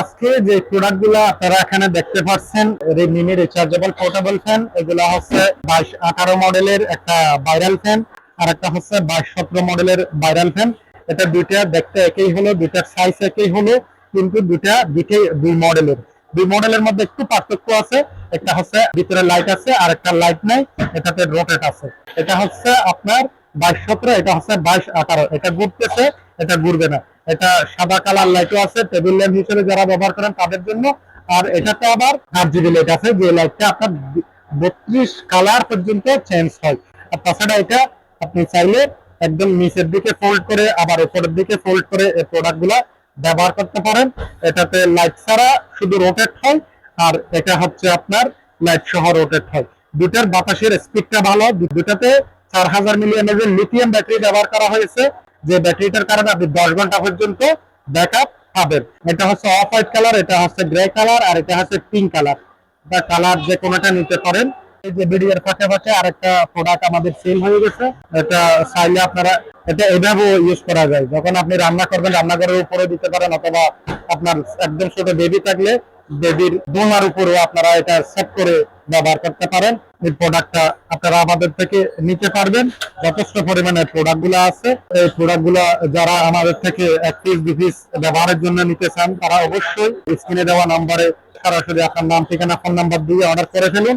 আজকে যে প্রোডাক্টগুলো আপনারা এখানে দেখতে পাচ্ছেন রেডমি রিচার্জেবল পোর্টেবল ফ্যান এগুলো হচ্ছে বাইশ আঠারো মডেলের একটা ভাইরাল ফ্যান আর একটা হচ্ছে বাইশ সতেরো মডেলের ভাইরাল ফ্যান এটা দুইটা দেখতে একই হলো দুইটার সাইজ একই হলো, কিন্তু দুইটা, দুইটাই দুই মডেলের। দুই মডেলের মধ্যে একটু পার্থক্য আছে, একটা হচ্ছে ভিতরে লাইট আছে, আর একটা লাইট নাই, এটাতে রোটেট আছে। এটা হচ্ছে আপনার বাইশ সতেরো, এটা হচ্ছে বাইশ আঠারো। এটা ঘুরতেছে, এটা ঘুরবে না। এটা সাদা কালার লাইটও আছে টেবিল ল্যাম্প হিসেবে যারা ব্যবহার করেন তাদের জন্য। আর এটাতে আবার আট জিবি লাইট আছে, যে লাইটটা আপনার বত্রিশ কালার পর্যন্ত চেঞ্জ হয়। আর তাছাড়া এটা আপনি চাইলে একদম নিচের দিকে ফোল্ড করে, আবার উপরের দিকে ফোল্ড করে এই প্রোডাক্টগুলা ব্যবহার করতে পারেন। এটাতে লাইট ছাড়া শুধু রোটেট হয়, আর এটা হচ্ছে আপনার লাইট সহ রোটেট হয়। দুটার বাতাসের স্পিডটা ভালো। দুটাতে চার হাজার মিলিয়ন লিথিয়াম ব্যাটারি ব্যবহার করা হয়েছে। যে ব্যাটারিটার কারণে আপনি দশ ঘণ্টা পর্যন্ত ব্যাকআপ পাবেন। এটা হচ্ছে অফ হোয়াইট কালার এটা হচ্ছে গ্রে কালার আর এটা হচ্ছে পিঙ্ক কালার বা কালার যে কোনোটা নিতে পারেন। এই যে ভিডিওর ফাঁকে ফাঁকে আরেকটা প্রোডাক্ট আমাদের সেল হয়ে গেছে। এটা চাইলে আপনারা, এটা এভাবেও ইউজ করা যায়। যখন আপনি রান্না করবেন, রান্নাঘরের উপরে দিতে পারেন, অথবা আপনার একদম ছোট বেবি থাকলে বেবির দোলার উপরেও আপনারা এটা সেট করে ব্যবহার করতে পারেন, এই প্রোডাক্টটা আপনারা আমাদের থেকে নিতে পারবেন। যথেষ্ট পরিমাণে প্রোডাক্টগুলো আছে। এই প্রোডাক্টগুলো যারা আমাদের থেকে এক পিস দু পিস ব্যবহারের জন্য নিতে চান, তারা অবশ্যই স্ক্রিনে দেওয়া নাম্বারে সরাসরি আপনার নাম, ঠিকানা ফোন নাম্বার দিয়ে অর্ডার করে ফেলুন।